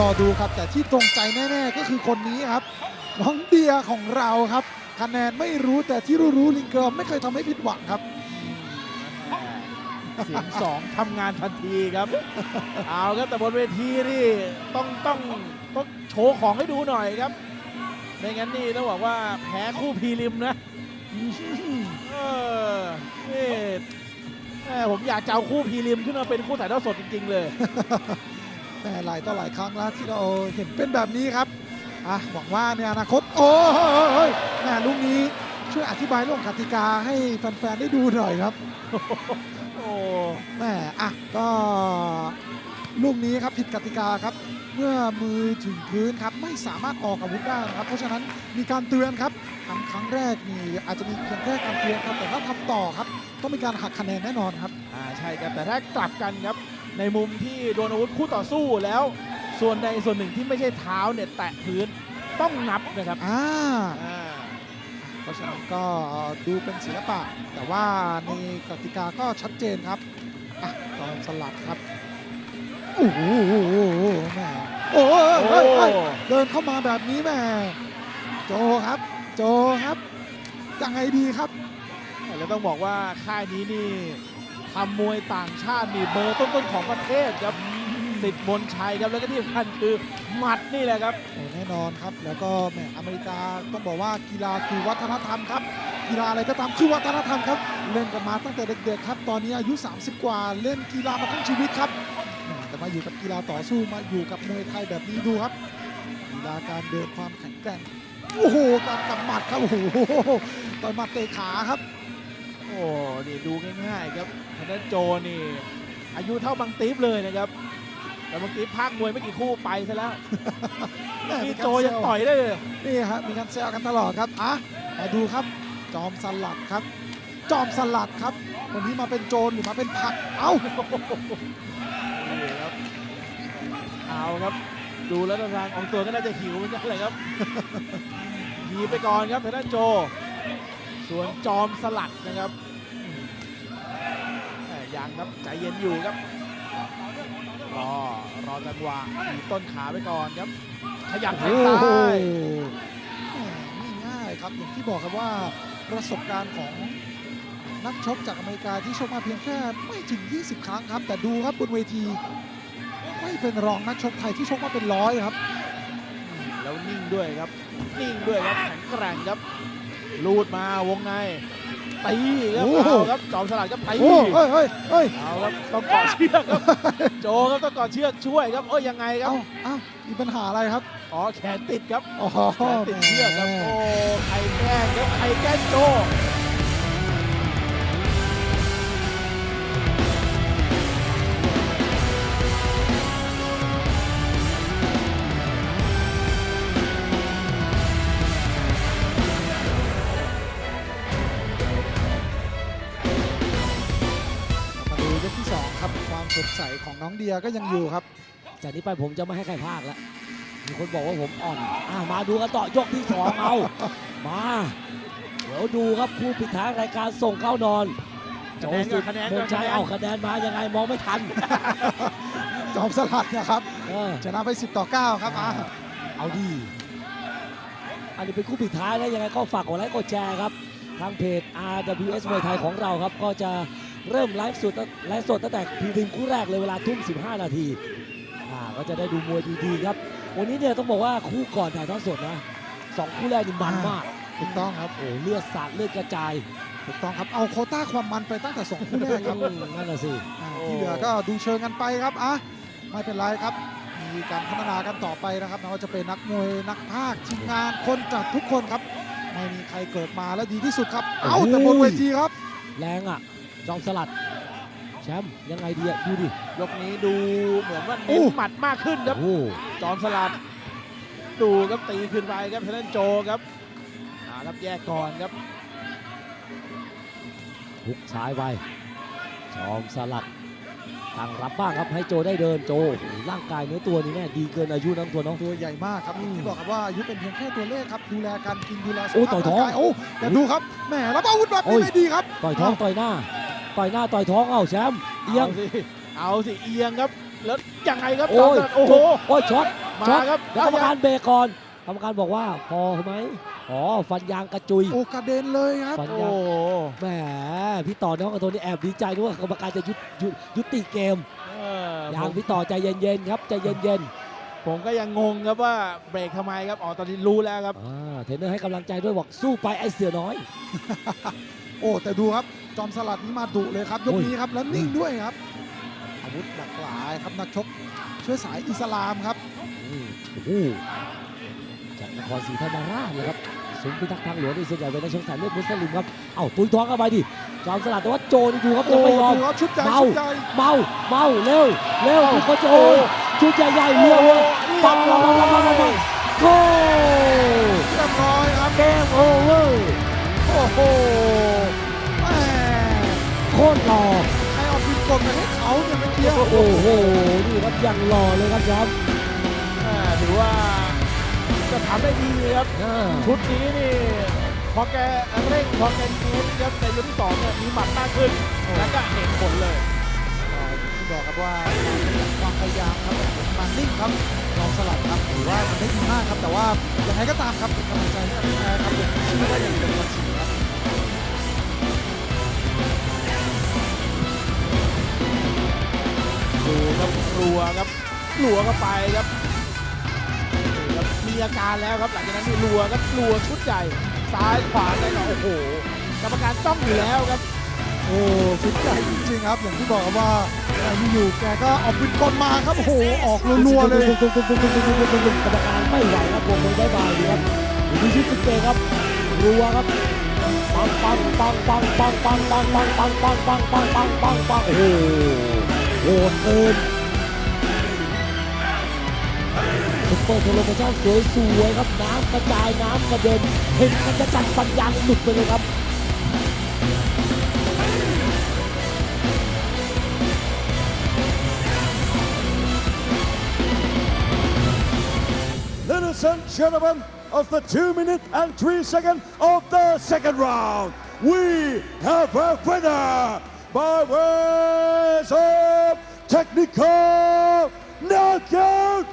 รอดูครับ แต่ที่ตรงใจแน่ๆ ก็คือคนนี้ครับ น้องเดียของเราครับคะแนนไม่รู้แต่ที่รู้ๆลิงเกิร์ไม่เคยทำให้ผิดหวังครับ เสียงสองทำงานทันทีครับ เอาครับแต่บนเวทีนี่ต้องต้องต้องโชว์ของให้ดูหน่อยครับไม่งั้นนี่ต้องบอกว่าแพ้คู่พรีริมนะเออนี่ผมอยากจะเอาคู่พรีริมขึ้นมาเป็นคู่ถ่ายทอดสดจริง ๆ เลย แต่หลายต่อหลายครั้งแล้วที่เราเห็นเป็นแบบนี้ครับอะหวังว่าในอนาคต โอ้ยแม่ลูกนี้ช่วยอธิบายเรื่องกติกาให้แฟนๆได้ดูหน่อยครับโอ้แม่อะก็ลูกนี้ครับผิดกติกาครับ เมื่อมือถึงพื้นครับไม่สามารถออกอาวุธได้นะครับ เพราะฉะนั้นมีการเตือนครับทำครั้งแรกนี่อาจจะมีเพียงแค่การเตือนครับแต่ถ้าทำต่อครับ ต้องมีการหักคะแนนแน่นอนครับอ่าใช่ครับแต่ถ้ากลับกันครับ ในมุมที่โดนอาวุธคู่ต่อสู้แล้ว ส่วนใดส่วนหนึ่งที่ไม่ใช่เท้าเนี่ยแตะพื้นต้องนับนะครับอ่าอ่าเพราะฉะนั้นก็ดูเป็นศิลปะ แต่ว่าในกติกาก็ชัดเจนครับอะตอนสลัดครับโอ้โหแม่โอ้ยโอ้เฮ้ยเฮ้ยเดินเข้ามาแบบนี้แม่โจครับ โจครับยังไงดีครับแล้วต้องบอกว่าค่ายนี้นี่ ทำมวยต่างชาตินี่เบอร์ต้นๆของประเทศครับสิทธิ์มนชัยครับแล้วก็ที่สำคัญคือหมัดนี่แหละครับแน่นอนครับ แล้วก็แหมอเมริกาต้องบอกว่ากีฬาคือวัฒนธรรมครับ กีฬาอะไรก็ตามคือวัฒนธรรมครับ เล่นกันมาตั้งแต่เด็กๆครับ ตอนนี้อายุ 30 กว่าเล่นกีฬามาทั้งชีวิตครับแหมแต่มาอยู่กับกีฬาต่อสู้มาอยู่กับมวยไทยแบบนี้ดูครับกีฬาการเดินความแข็งแกร่งโอ้โหการกำหมัดครับโอ้โหต่อยหมัดเตะขาครับ โอ้นี่ดูง่ายๆครับทางด้านโจนี่ อายุเท่าบังติ๊บเลยนะครับ แต่บังติ๊บภาคมวยไม่กี่คู่ไปซะแล้วแหม่มีนี่การโจยังต่อยได้เลย นี่ครับมีการแซวกันตลอดครับอะมาดูครับ จอมสลัดครับ จอมสลัดครับวันนี้มาเป็นโจรหรือมาเป็นผัก เอ้านี่ครับเอาครับดูแล้วทางของตัวก็น่าจะหิวเหมือนกันเลยครับหีไปก่อนครับทางด้านโจ ส่วนจอมสลัดนะครับแหม่ ยังครับใจเย็นอยู่ครับรอรอจังหวะถีบต้นขาไปก่อนครับ ขยับแทงซ้ายโอ้โหแหม่ง่ายๆครับอย่างที่บอกครับว่าประสบการณ์ของนักชกจากอเมริกาที่ชกมาเพียงแค่ไม่ถึง 20 ครั้งครับ แต่ดูครับบนเวที ไม่เป็นรองนักชกไทยที่ชกมาเป็นร้อยครับ แล้วนิ่งด้วยครับ นิ่งด้วยครับแข็งแกร่งครับลูดมาวงใน ตีครับโอ้โหเอาครับจอมสลัดครับตีโอ้เฮ้ยเฮ้ยเฮ้ยเอาครับต้องเกาะเชือกครับโจครับต้องเกาะเชือกช่วยครับเอ้ยยังไงครับเอ้าเอ้ามีปัญหาอะไรครับอ๋อแขนติดครับอ๋อแขนติดเชือกครับโอ้ใครแกล้งครับใครแกล้งโจ สดใสของน้องเดียก็ยังอยู่ครับ จากนี้ไปผมจะไม่ให้ใครพากแล้วมีคนบอกว่าผมอ่อนอ่ามาดูกันต่อยกที่สองเอา มา เดี๋ยวดูครับผู้ปิดท้ายรายการส่งเข้านอนคะแนนก่อนคะแนนเมืก่อองนชัยคะแนนเอาคะแนนมายังไงมองไม่ทัน จอมสลัดนะครับเออชนะไป 10 ต่อ 9 ครับอะเอาดี อันนี้เป็นคู่ปิดท้ายนะยังไงก็ฝากกดไลค์กดแชร์ครับ ทางเพจ RWS มวยไทยของเราครับก็จะ เริ่มไลฟ์สดไลฟ์สดตั้งแต่พรีลิมคู่แรกเลยเวลาทุ่ม 15 นาทีอ่าก็จะได้ดูมวยดีๆครับ วันนี้เนี่ยต้องบอกว่าคู่ก่อนถ่ายทอดสดนะสองคู่แรกนี่มันมากถูกต้องครับโอ้เลือดสาดเลือดกระจายถูกต้องครับเอาโควต้าความมันไปตั้งแต่สองคู่แรกครับอืมนั่นน่ะสิอ่าที่เหลือก็ดูเชิงกันไปครับอะไม่เป็นไรครับมีการพัฒนากันต่อไปนะครับไม่ว่าจะเป็นนักมวยนักภาคทีมงานคนจัดทุกคนครับไม่มีใครเกิดมาแล้วดีที่สุดครับ เอาแต่บนเวทีครับ แรงอะ จอมสลัด แชมป์ยังไงดีอะดูดิ ยกนี้ดูเหมือนว่าเน้นหมัดมากขึ้นครับ โอ้จอมสลัด ดูครับตีขึ้นไปครับทางด้านโจครับอ่าครับแยกก่อนครับหุกซ้ายไปจอมสลัดตั้งรับบ้างครับให้โจได้เดินโจโอ้โหร่างกายเนื้อตัวนี่แม่ดีเกินอายุน้องตัวน้อง ตัวใหญ่มากครับอย่างที่บอกครับว่าอายุเป็นเพียงแค่ตัวเลขครับ ดูแลการกินดูแลสุโอ้ขภาพต่อยท้องร่างกายโอ้แต่ดูครับแหมรับอาวุธแบบโอ้นี้ย ไม่ดีครับ ต่อยท้องต่อยหน้า ต่อยหน้าต่อยท้องเอ้าแชมป์เอียงเอาสิเอาสิเอียงครับ แล้วยังไงครับจอโอ้มยสลัดโอ้โห โอ้ยช็อตมาช็อตครับแล้วกรรมการเบรกก่อนกรรมการบอกว่าพอไหมอ๋อฟันยางกระจุย โอกระเด็นเลยครับ ฟันโอ้ยาง โหแหมพี่ต่อน้องกับตัวนี้แอบดีใจด้วยว่ากรรมการจะยุดยุดยุติเกมเออยัผงมพี่ต่อใจเย็นๆครับใจเย็นผมก็ยังงงครับว่าเบรกทำไมครับอ๋อตอนนี้รู้แล้วครับ ๆอ่าเทรนเนอร์ให้กำลังใจด้วยบอกสู้ไปไอเสือน้อย โอ้แต่ดูครับ จอมสลัดนี้มาดุเลยครับ ยกโอ้ยนี้ครับแล้วนิ่งด้วยครับ อาวุธหลากหลายครับนักชกเชื้อสายอิสลามครับอืมโอ้โหจากนครศรีธรรมราชนะครับศูนย์พิทักษ์ทางหลวงนี่ส่วนใหญ่เป็นนักชกสายเลือดมุสลิมครับเอ้าตุยท้องเข้าไปดิจอมสลัดแต่ว่าโจนี่ดูครับยังไม่ยอมดูครับชุดใหญ่เมาชุดใหญ่เมาเมาเร็วเร็วเอ้าพี่โคชโจโอ้ชุดใหญ่ๆเรียวเลยปังปังปังปังปังปังโก้เรียบร้อยครับเกมโอเวอร์โอ้โหแหมโค ตรหล่อใครเอาพิมพ์กลมาให้เขาเนี่ยเมื่อกี้โอ้โหนี่ครับยังหล่อเลยครับครับอ่าถือว่าจะทำได้ดีครับอ่าชุดนี้นี่พอแกเร่งพอแกเน้นครับในยกที่สองเนี่ยมีหมัดมากขึ้นแล้วก็เห็นผลเลยที่บอกครับว่าความพยายามครับผมมานิ่งครับจอมสลัดครับถือว่าทำได้ดีมากครับแต่ว่ายังไงก็ตามครับเป็นกำลังใจให้กับแพ้ครับผมเชื่อว่ายังเป็นวันสีครับ ครับรัวครับรัวเข้าไปครับนี่ครับมีอาการแล้วครับหลังจากนั้นนี่รัวครับรัวชุดใหญ่ซ้ายขวาได้หรอโอ้โหกรรมการจ้องอยู่แล้วครับ โอ้ชุดใหญ่จริงๆครับ อย่างที่บอกครับว่าแกอยู่ๆแกก็เอาปืนกลมาครับโอ้โหออกรัวๆเลยกรรมการไม่ไหวครับวงมือได้บายดีครับดูชุดตุ๊กเกครับรัวครับปังปังปังปังปังปังปังปังปังปังปังปังปังปังปังโอ้โหโหดเกิน ซุปเปอร์โทรโมชั่นสวยๆครับน้ำกระจายน้ำกระเด็นเห็นกันจะจัดปัญญาหลุดไปเลยครับ Ladies and gentlemen, of the 2 minute and 3 second of the second round, we have a winner by ways of technical knockout